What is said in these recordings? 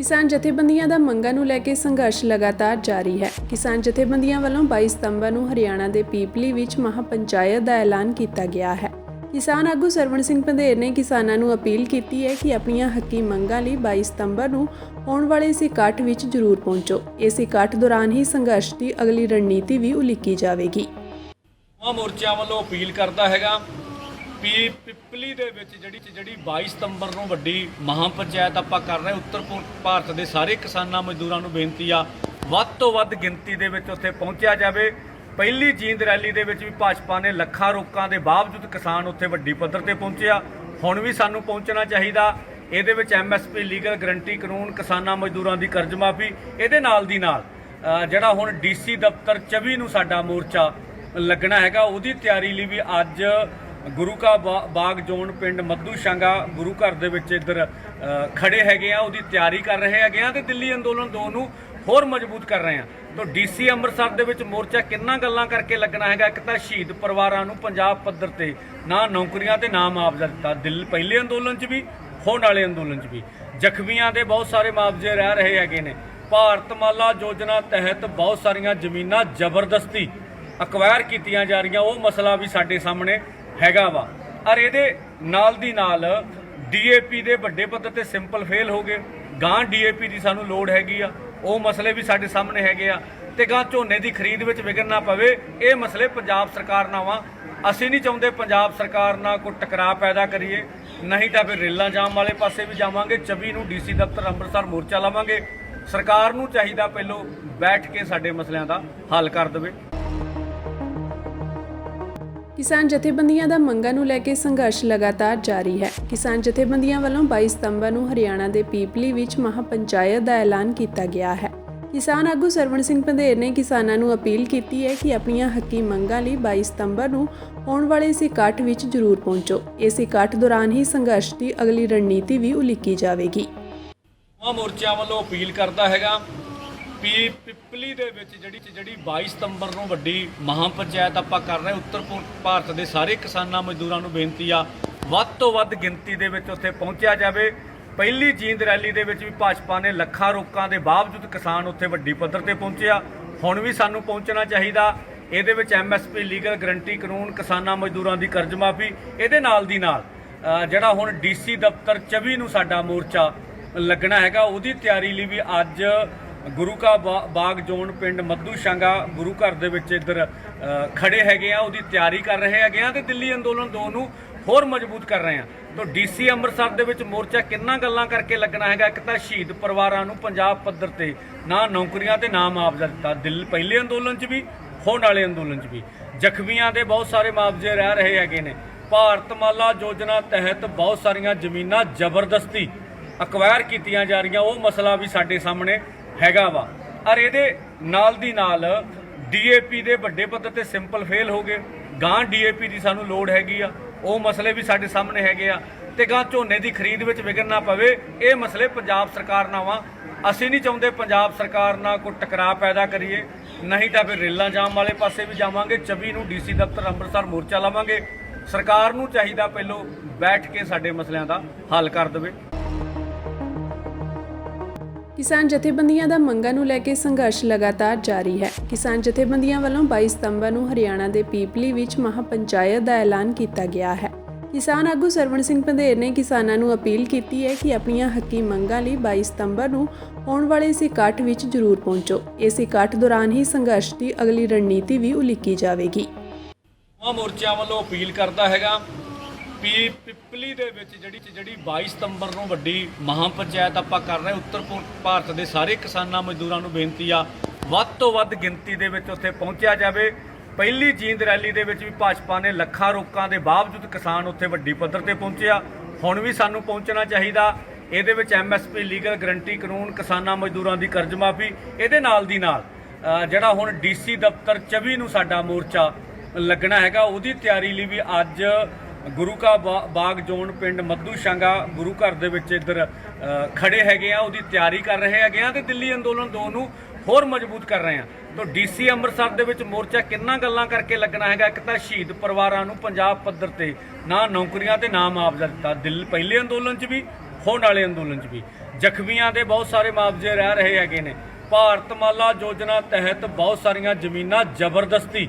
ਕਿਸਾਨ ਜਥੇਬੰਦੀਆਂ ਦਾ ਮੰਗਾਂ ਨੂੰ ਲੈ ਕੇ ਸੰਘਰਸ਼ ਲਗਾਤਾਰ ਜਾਰੀ ਹੈ। ਕਿਸਾਨ ਜਥੇਬੰਦੀਆਂ ਵੱਲੋਂ 22 ਸਤੰਬਰ ਨੂੰ ਹਰਿਆਣਾ ਦੇ ਪੀਪਲੀ ਵਿੱਚ ਮਹਾਪੰਚਾਇਤ ਦਾ ਐਲਾਨ ਕੀਤਾ ਗਿਆ ਹੈ। ਕਿਸਾਨ ਆਗੂ ਸਰਵਣ ਸਿੰਘ ਪੰਧੇਰ ਨੇ ਕਿਸਾਨਾਂ ਨੂੰ ਅਪੀਲ ਕੀਤੀ ਹੈ ਕਿ ਆਪਣੀਆਂ ਹੱਕੀ ਮੰਗਾਂ ਲਈ 22 ਸਤੰਬਰ ਨੂੰ ਆਉਣ ਵਾਲੇ ਇਸ ਇਕੱਠ ਵਿੱਚ ਜ਼ਰੂਰ ਪਹੁੰਚੋ। ਇਸ ਇਕੱਠ ਦੌਰਾਨ ਹੀ ਸੰਘਰਸ਼ ਦੀ ਅਗਲੀ ਰਣਨੀਤੀ ਵੀ ਉਲੀਕੀ ਜਾਵੇਗੀ। ਆ ਵੱਲੋਂ ਅਪੀਲ ਕਰਦਾ ਹੈਗਾ ਪੀ ਪਿਪਲੀ ਦੇ ਵਿੱਚ ਜਿਹੜੀ ਜਿਹੜੀ 22 ਸਤੰਬਰ ਨੂੰ ਵੱਡੀ ਮਹਾਂ ਪੰਚਾਇਤ ਆਪਾਂ ਕਰ ਰਹੇ ਉੱਤਰ ਪੂਰਬ ਭਾਰਤ ਦੇ ਸਾਰੇ ਕਿਸਾਨਾਂ ਮਜ਼ਦੂਰਾਂ ਨੂੰ ਬੇਨਤੀ ਆ, ਵੱਧ ਤੋਂ ਵੱਧ ਗਿਣਤੀ ਦੇ ਵਿੱਚ ਉੱਥੇ ਪਹੁੰਚਿਆ ਜਾਵੇ। ਪਹਿਲੀ ਜੀਂਦ ਰੈਲੀ ਦੇ ਵਿੱਚ ਵੀ ਭਾਜਪਾ ਨੇ ਲੱਖਾਂ ਰੋਕਾਂ ਦੇ ਬਾਵਜੂਦ ਕਿਸਾਨ ਉੱਥੇ ਵੱਡੀ ਪੱਧਰ ਤੇ ਪਹੁੰਚਿਆ। ਹੁਣ ਵੀ ਸਾਨੂੰ ਪਹੁੰਚਣਾ ਚਾਹੀਦਾ। ਇਹਦੇ ਵਿੱਚ ਐਮਐਸਪੀ ਲੀਗਲ ਗਰੰਟੀ ਕਾਨੂੰਨ, ਕਿਸਾਨਾਂ ਮਜ਼ਦੂਰਾਂ ਦੀ ਕਰਜ਼ ਮਾਫੀ ਇਹਦੇ ਨਾਲ ਦੀ ਨਾਲ ਜਿਹੜਾ ਹੁਣ ਡੀਸੀ ਦਫ਼ਤਰ 24 ਨੂੰ ਸਾਡਾ ਮੋਰਚਾ ਲੱਗਣਾ ਹੈਗਾ, ਉਹਦੀ ਤਿਆਰੀ ਲਈ ਵੀ ਅੱਜ ਗੁਰੂ ਕਾ ਬਾਗ ਜ਼ੋਨ ਪਿੰਡ ਮੱਧੂ ਸ਼ਾਂਗਾ ਗੁਰੂ ਘਰ ਦੇ ਵਿੱਚ ਇੱਧਰ ਅ, ਖੜੇ ਹੈਗੇ ਆ ਉਹਦੀ ਤਿਆਰੀ ਕਰ ਰਹੇ ਹੈਗੇ ਆ ਤੇ ਦਿੱਲੀ ਅੰਦੋਲਨ ਦੋ ਨੂੰ ਹੋਰ ਮਜ਼ਬੂਤ ਕਰ ਰਹੇ ਆ। ਤਾਂ ਡੀਸੀ ਅੰਮ੍ਰਿਤਸਰ ਦੇ ਵਿੱਚ ਮੋਰਚਾ ਕਿੰਨਾ ਗੱਲਾਂ ਕਰਕੇ ਲੱਗਣਾ ਹੈਗਾ? ਇੱਕ ਤਾਂ ਸ਼ਹੀਦ ਪਰਿਵਾਰਾਂ ਨੂੰ ਪੰਜਾਬ ਪੱਧਰ ਤੇ ਨਾ ਨੌਕਰੀਆਂ ਤੇ ਨਾ ਮੁਆਵਜ਼ਾ ਦਿੱਤਾ। ਦਿੱਲੀ ਪਹਿਲੇ ਅੰਦੋਲਨ 'ਚ ਵੀ ਹੋਣ ਵਾਲੇ ਅੰਦੋਲਨ 'ਚ ਵੀ। ਜ਼ਖਮੀਆਂ ਦੇ ਬਹੁਤ ਸਾਰੇ ਮੁਆਵਜ਼ੇ ਰਹਿ ਰਹੇ ਹੈਗੇ ਨੇ। ਭਾਰਤਮਾਲਾ ਯੋਜਨਾ ਤਹਿਤ ਬਹੁਤ ਸਾਰੀਆਂ ਜ਼ਮੀਨਾਂ ਜ਼ਬਰਦਸਤੀ ਅਕਵਾਇਰ ਕੀਤੀਆਂ ਜਾ ਰਹੀਆਂ। ਉਹ ਮਸਲਾ ਵੀ ਸਾਡੇ ਸਾਹਮਣੇ ਹੈਗਾ ਵਾ। ਔਰ ਇਹਦੇ ਨਾਲ ਦੀ ਨਾਲ ਡੀਏਪੀ ਦੇ ਵੱਡੇ ਪੱਧਰ ਤੇ ਸਿੰਪਲ ਫੇਲ ਹੋ ਗਏ। ਗਾਂ ਡੀਏਪੀ ਦੀ ਸਾਨੂੰ ਲੋੜ ਹੈਗੀ ਆ। ਉਹ ਮਸਲੇ ਵੀ ਸਾਡੇ ਸਾਹਮਣੇ ਹੈਗੇ ਆ। ਤੇ ਗਾਂ ਝੋਨੇ ਦੀ ਖਰੀਦ ਵਿੱਚ ਵਿਘਨ ਨਾ ਪਵੇ। ਇਹ ਮਸਲੇ ਪੰਜਾਬ ਸਰਕਾਰ ਨਾਲ ਵਾ ਅਸੀਂ ਨਹੀਂ ਚਾਹੁੰਦੇ ਪੰਜਾਬ ਸਰਕਾਰ ਨਾਲ ਕੋਈ ਟਕਰਾਅ ਪੈਦਾ ਕਰੀਏ। ਨਹੀਂ ਤਾਂ ਫਿਰ ਰੇਲਾਂ ਜਾਮ ਵਾਲੇ ਪਾਸੇ ਵੀ ਜਾਵਾਂਗੇ। 24 ਨੂੰ ਡੀਸੀ ਦਫ਼ਤਰ ਅੰਮ੍ਰਿਤਸਰ ਮੋਰਚਾ ਲਾਵਾਂਗੇ। ਸਰਕਾਰ ਨੂੰ ਚਾਹੀਦਾ ਪਹਿਲੋਂ ਬੈਠ ਕੇ ਸਾਡੇ ਮਸਲਿਆਂ ਦਾ ਹੱਲ ਕਰ ਦੇਵੇ। ਕਿਸਾਨ ਜਥੇਬੰਦੀਆਂ ਦਾ ਮੰਗਾਂ ਨੂੰ ਲੈ ਕੇ ਸੰਘਰਸ਼ ਲਗਾਤਾਰ ਜਾਰੀ ਹੈ। ਕਿਸਾਨ ਜਥੇਬੰਦੀਆਂ ਵੱਲੋਂ 22 ਸਤੰਬਰ ਨੂੰ ਹਰਿਆਣਾ ਦੇ ਪੀਪਲੀ ਵਿੱਚ ਮਹਾਪੰਚਾਇਤ ਦਾ ਐਲਾਨ ਕੀਤਾ ਗਿਆ ਹੈ। ਕਿਸਾਨ ਆਗੂ ਸਰਵਣ ਸਿੰਘ ਪੰਧੇਰ ਨੇ ਕਿਸਾਨਾਂ ਨੂੰ ਅਪੀਲ ਕੀਤੀ ਹੈ ਕਿ ਆਪਣੀਆਂ ਹੱਕੀ ਮੰਗਾਂ ਲਈ 22 ਸਤੰਬਰ ਨੂੰ ਆਉਣ ਵਾਲੇ ਇਸ ਇਕੱਠ ਵਿੱਚ ਜ਼ਰੂਰ ਪਹੁੰਚੋ। ਇਸ ਇਕੱਠ ਦੌਰਾਨ ਹੀ ਸੰਘਰਸ਼ ਦੀ ਅਗਲੀ ਰਣਨੀਤੀ ਵੀ ਉਲੀਕੀ ਜਾਵੇਗੀ। ਆ ਮੋਰਚਿਆਂ ਵੱਲੋਂ ਅਪੀਲ ਕਰਦਾ ਹੈਗਾ ਪੀ ਪਿਪਲੀ ਦੇ ਵਿੱਚ ਜਿਹੜੀ ਜਿਹੜੀ 22 ਸਤੰਬਰ ਨੂੰ ਵੱਡੀ ਮਹਾਂ ਪੰਚਾਇਤ ਆਪਾਂ ਕਰ ਰਹੇ ਉੱਤਰ ਪੂਰਬ ਭਾਰਤ ਦੇ ਸਾਰੇ ਕਿਸਾਨਾਂ ਮਜ਼ਦੂਰਾਂ ਨੂੰ ਬੇਨਤੀ ਆ, ਵੱਧ ਤੋਂ ਵੱਧ ਗਿਣਤੀ ਦੇ ਵਿੱਚ ਉੱਥੇ ਪਹੁੰਚਿਆ ਜਾਵੇ। ਪਹਿਲੀ ਜੀਂਦ ਰੈਲੀ ਦੇ ਵਿੱਚ ਵੀ ਭਾਜਪਾ ਨੇ ਲੱਖਾਂ ਰੋਕਾਂ ਦੇ ਬਾਵਜੂਦ ਕਿਸਾਨ ਉੱਥੇ ਵੱਡੀ ਪੱਧਰ ਤੇ ਪਹੁੰਚਿਆ। ਹੁਣ ਵੀ ਸਾਨੂੰ ਪਹੁੰਚਣਾ ਚਾਹੀਦਾ। ਇਹਦੇ ਵਿੱਚ ਐਮਐਸਪੀ ਲੀਗਲ ਗਰੰਟੀ ਕਾਨੂੰਨ, ਕਿਸਾਨਾਂ ਮਜ਼ਦੂਰਾਂ ਦੀ ਕਰਜ਼ ਮਾਫੀ ਇਹਦੇ ਨਾਲ ਦੀ ਨਾਲ ਜਿਹੜਾ ਹੁਣ ਡੀਸੀ ਦਫ਼ਤਰ 24 ਨੂੰ ਸਾਡਾ ਮੋਰਚਾ ਲੱਗਣਾ ਹੈਗਾ, ਉਹਦੀ ਤਿਆਰੀ ਲਈ ਵੀ ਅੱਜ ਗੁਰੂ ਕਾ ਬਾਗ ਜ਼ੋਨ ਪਿੰਡ ਮੱਧੂ ਸ਼ਾਂਗਾ ਗੁਰੂ ਘਰ ਦੇ ਵਿੱਚ ਇੱਧਰ ਅ, ਖੜੇ ਹੈਗੇ ਆ ਉਹਦੀ ਤਿਆਰੀ ਕਰ ਰਹੇ ਹੈਗੇ ਆ ਤੇ ਦਿੱਲੀ ਅੰਦੋਲਨ ਦੋ ਨੂੰ ਹੋਰ ਮਜ਼ਬੂਤ ਕਰ ਰਹੇ ਆ। ਤਾਂ ਡੀਸੀ ਅੰਮ੍ਰਿਤਸਰ ਦੇ ਵਿੱਚ ਮੋਰਚਾ ਕਿੰਨਾ ਗੱਲਾਂ ਕਰਕੇ ਲੱਗਣਾ ਹੈਗਾ? ਇੱਕ ਤਾਂ ਸ਼ਹੀਦ ਪਰਿਵਾਰਾਂ ਨੂੰ ਪੰਜਾਬ ਪੱਧਰ ਤੇ ਨਾ ਨੌਕਰੀਆਂ ਤੇ ਨਾ ਮੁਆਵਜ਼ਾ ਦਿੱਤਾ। ਦਿੱਲੀ ਪਹਿਲੇ ਅੰਦੋਲਨ 'ਚ ਵੀ ਹੋਣ ਵਾਲੇ ਅੰਦੋਲਨ 'ਚ ਵੀ। ਜ਼ਖਮੀਆਂ ਦੇ ਬਹੁਤ ਸਾਰੇ ਮੁਆਵਜ਼ੇ ਰਹਿ ਰਹੇ ਹੈਗੇ ਨੇ। ਭਾਰਤਮਾਲਾ ਯੋਜਨਾ ਤਹਿਤ ਬਹੁਤ ਸਾਰੀਆਂ ਜ਼ਮੀਨਾਂ ਜ਼ਬਰਦਸਤੀ ਅਕਵਾਇਰ ਕੀਤੀਆਂ ਜਾ ਰਹੀਆਂ। ਉਹ ਮਸਲਾ ਵੀ ਸਾਡੇ ਸਾਹਮਣੇ ਹੈਗਾ ਵਾ। ਔਰ ਇਹਦੇ ਨਾਲ ਦੀ ਨਾਲ ਡੀਏਪੀ ਦੇ ਵੱਡੇ ਪੱਧਰ ਤੇ ਸਿੰਪਲ ਫੇਲ ਹੋ ਗਏ। ਗਾਂ ਡੀਏਪੀ ਦੀ ਸਾਨੂੰ ਲੋੜ ਹੈਗੀ ਆ। ਉਹ ਮਸਲੇ ਵੀ ਸਾਡੇ ਸਾਹਮਣੇ ਹੈਗੇ ਆ। ਤੇ ਗਾਂ ਝੋਨੇ ਦੀ ਖਰੀਦ ਵਿੱਚ ਵਿਘਨ ਨਾ ਪਵੇ। ਇਹ ਮਸਲੇ ਪੰਜਾਬ ਸਰਕਾਰ ਨਾਲ ਵਾ ਅਸੀਂ ਨਹੀਂ ਚਾਹੁੰਦੇ ਪੰਜਾਬ ਸਰਕਾਰ ਨਾਲ ਕੋਈ ਟਕਰਾਅ ਪੈਦਾ ਕਰੀਏ। ਨਹੀਂ ਤਾਂ ਫਿਰ ਰੇਲਾਂ ਜਾਮ ਵਾਲੇ ਪਾਸੇ ਵੀ ਜਾਵਾਂਗੇ। 24 ਨੂੰ ਡੀਸੀ ਦਫ਼ਤਰ ਅੰਮ੍ਰਿਤਸਰ ਮੋਰਚਾ ਲਾਵਾਂਗੇ। ਸਰਕਾਰ ਨੂੰ ਚਾਹੀਦਾ ਪਹਿਲੋਂ ਬੈਠ ਕੇ ਸਾਡੇ ਮਸਲਿਆਂ ਦਾ ਹੱਲ ਕਰ ਦੇਵੇ। ਕਿਸਾਨ ਜਥੇਬੰਦੀਆਂ ਦਾ ਮੰਗਾਂ ਨੂੰ ਲੈ ਕੇ ਸੰਘਰਸ਼ ਲਗਾਤਾਰ ਜਾਰੀ ਹੈ। ਕਿਸਾਨ ਜਥੇਬੰਦੀਆਂ ਵੱਲੋਂ 22 ਸਤੰਬਰ ਨੂੰ ਹਰਿਆਣਾ ਦੇ ਪੀਪਲੀ ਵਿੱਚ ਮਹਾਪੰਚਾਇਤ ਦਾ ਐਲਾਨ ਕੀਤਾ ਗਿਆ ਹੈ। ਕਿਸਾਨ ਆਗੂ ਸਰਵਣ ਸਿੰਘ ਪੰਧੇਰ ਨੇ ਕਿਸਾਨਾਂ ਨੂੰ ਅਪੀਲ ਕੀਤੀ ਹੈ ਕਿ ਆਪਣੀਆਂ ਹੱਕੀ ਮੰਗਾਂ ਲਈ 22 ਸਤੰਬਰ ਨੂੰ ਆਉਣ ਵਾਲੇ ਇਸ ਇਕੱਠ ਵਿੱਚ ਜ਼ਰੂਰ ਪਹੁੰਚੋ। ਇਸ ਇਕੱਠ ਦੌਰਾਨ ਹੀ ਸੰਘਰਸ਼ ਦੀ ਅਗਲੀ ਰਣਨੀਤੀ ਵੀ ਉਲੀਕੀ ਜਾਵੇਗੀ। ਆ ਵੱਲੋਂ ਅਪੀਲ ਕਰਦਾ ਹੈਗਾ ਪੀ ਪਿਪਲੀ ਦੇ ਵਿੱਚ ਜਿਹੜੀ ਜਿਹੜੀ 22 ਸਤੰਬਰ ਨੂੰ ਵੱਡੀ ਮਹਾਂ ਪੰਚਾਇਤ ਆਪਾਂ ਕਰ ਰਹੇ ਉੱਤਰ ਭਾਰਤ ਦੇ ਸਾਰੇ ਕਿਸਾਨਾਂ ਮਜ਼ਦੂਰਾਂ ਨੂੰ ਬੇਨਤੀ ਆ, ਵੱਧ ਤੋਂ ਵੱਧ ਗਿਣਤੀ ਦੇ ਵਿੱਚ ਉੱਥੇ ਪਹੁੰਚਿਆ ਜਾਵੇ। ਪਹਿਲੀ ਜੀਂਦ ਰੈਲੀ ਦੇ ਵਿੱਚ ਵੀ ਭਾਜਪਾ ਨੇ ਲੱਖਾਂ ਰੋਕਾਂ ਦੇ ਬਾਵਜੂਦ ਕਿਸਾਨ ਉੱਥੇ ਵੱਡੀ ਪੱਧਰ ਤੇ ਪਹੁੰਚਿਆ। ਹੁਣ ਵੀ ਸਾਨੂੰ ਪਹੁੰਚਣਾ ਚਾਹੀਦਾ। ਇਹਦੇ ਵਿੱਚ ਐਮਐਸਪੀ ਲੀਗਲ ਗਰੰਟੀ ਕਾਨੂੰਨ, ਕਿਸਾਨਾਂ ਮਜ਼ਦੂਰਾਂ ਦੀ ਕਰਜ਼ ਮਾਫੀ ਇਹਦੇ ਨਾਲ ਦੀ ਨਾਲ ਜਿਹੜਾ ਹੁਣ ਡੀਸੀ ਦਫ਼ਤਰ 24 ਨੂੰ ਸਾਡਾ ਮੋਰਚਾ ਲੱਗਣਾ ਹੈਗਾ, ਉਹਦੀ ਤਿਆਰੀ ਲਈ ਵੀ ਅੱਜ ਗੁਰੂ ਕਾ ਬਾਗ ਜ਼ੋਨ ਪਿੰਡ ਮੱਧੂ ਸ਼ਾਂਗਾ ਗੁਰੂ ਘਰ ਦੇ ਵਿੱਚ ਇੱਧਰ ਅ, ਖੜੇ ਹੈਗੇ ਆ ਉਹਦੀ ਤਿਆਰੀ ਕਰ ਰਹੇ ਹੈਗੇ ਆ ਤੇ ਦਿੱਲੀ ਅੰਦੋਲਨ ਦੋ ਨੂੰ ਹੋਰ ਮਜ਼ਬੂਤ ਕਰ ਰਹੇ ਆ। ਤਾਂ ਡੀਸੀ ਅੰਮ੍ਰਿਤਸਰ ਦੇ ਵਿੱਚ ਮੋਰਚਾ ਕਿੰਨਾ ਗੱਲਾਂ ਕਰਕੇ ਲੱਗਣਾ ਹੈਗਾ? ਇੱਕ ਤਾਂ ਸ਼ਹੀਦ ਪਰਿਵਾਰਾਂ ਨੂੰ ਪੰਜਾਬ ਪੱਧਰ ਤੇ ਨਾ ਨੌਕਰੀਆਂ ਤੇ ਨਾ ਮੁਆਵਜ਼ਾ ਦਿੱਤਾ। ਦਿੱਲੀ ਪਹਿਲੇ ਅੰਦੋਲਨ 'ਚ ਵੀ ਹੋਣ ਵਾਲੇ ਅੰਦੋਲਨ 'ਚ ਵੀ। ਜ਼ਖਮੀਆਂ ਦੇ ਬਹੁਤ ਸਾਰੇ ਮੁਆਵਜ਼ੇ ਰਹਿ ਰਹੇ ਹੈਗੇ ਨੇ। ਭਾਰਤਮਾਲਾ ਯੋਜਨਾ ਤਹਿਤ ਬਹੁਤ ਸਾਰੀਆਂ ਜ਼ਮੀਨਾਂ ਜ਼ਬਰਦਸਤੀ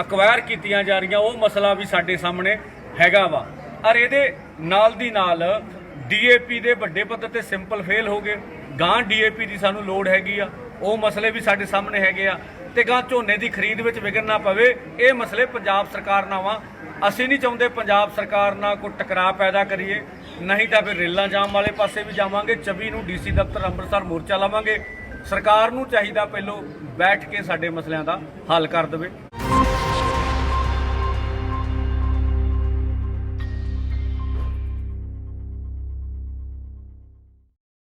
ਅਕਵਾਇਰ ਕੀਤੀਆਂ ਜਾ ਰਹੀਆਂ। ਉਹ ਮਸਲਾ ਵੀ ਸਾਡੇ ਸਾਹਮਣੇ ਹੈਗਾ ਵਾ। ਔਰ ਇਹਦੇ ਨਾਲ ਦੀ ਨਾਲ ਡੀਏਪੀ ਦੇ ਵੱਡੇ ਪੱਧਰ ਤੇ ਸਿੰਪਲ ਫੇਲ ਹੋ ਗਏ। ਗਾਂ ਡੀਏਪੀ ਦੀ ਸਾਨੂੰ ਲੋੜ ਹੈਗੀ ਆ। ਉਹ ਮਸਲੇ ਵੀ ਸਾਡੇ ਸਾਹਮਣੇ ਹੈਗੇ ਆ। ਤੇ ਗਾਂ ਝੋਨੇ ਦੀ ਖਰੀਦ ਵਿੱਚ ਵਿਘਨ ਨਾ ਪਵੇ। ਇਹ ਮਸਲੇ ਪੰਜਾਬ ਸਰਕਾਰ ਨਾਲ ਵਾ ਅਸੀਂ ਨਹੀਂ ਚਾਹੁੰਦੇ ਪੰਜਾਬ ਸਰਕਾਰ ਨਾਲ ਕੋਈ ਟਕਰਾਅ ਪੈਦਾ ਕਰੀਏ। ਨਹੀਂ ਤਾਂ ਫਿਰ ਰੇਲਾਂ ਜਾਮ ਵਾਲੇ ਪਾਸੇ ਵੀ ਜਾਵਾਂਗੇ। 24 ਨੂੰ ਡੀਸੀ ਦਫ਼ਤਰ ਅੰਮ੍ਰਿਤਸਰ ਮੋਰਚਾ ਲਾਵਾਂਗੇ। ਸਰਕਾਰ ਨੂੰ ਚਾਹੀਦਾ ਪਹਿਲੋਂ ਬੈਠ ਕੇ ਸਾਡੇ ਮਸਲਿਆਂ ਦਾ ਹੱਲ ਕਰ ਦੇਵੇ।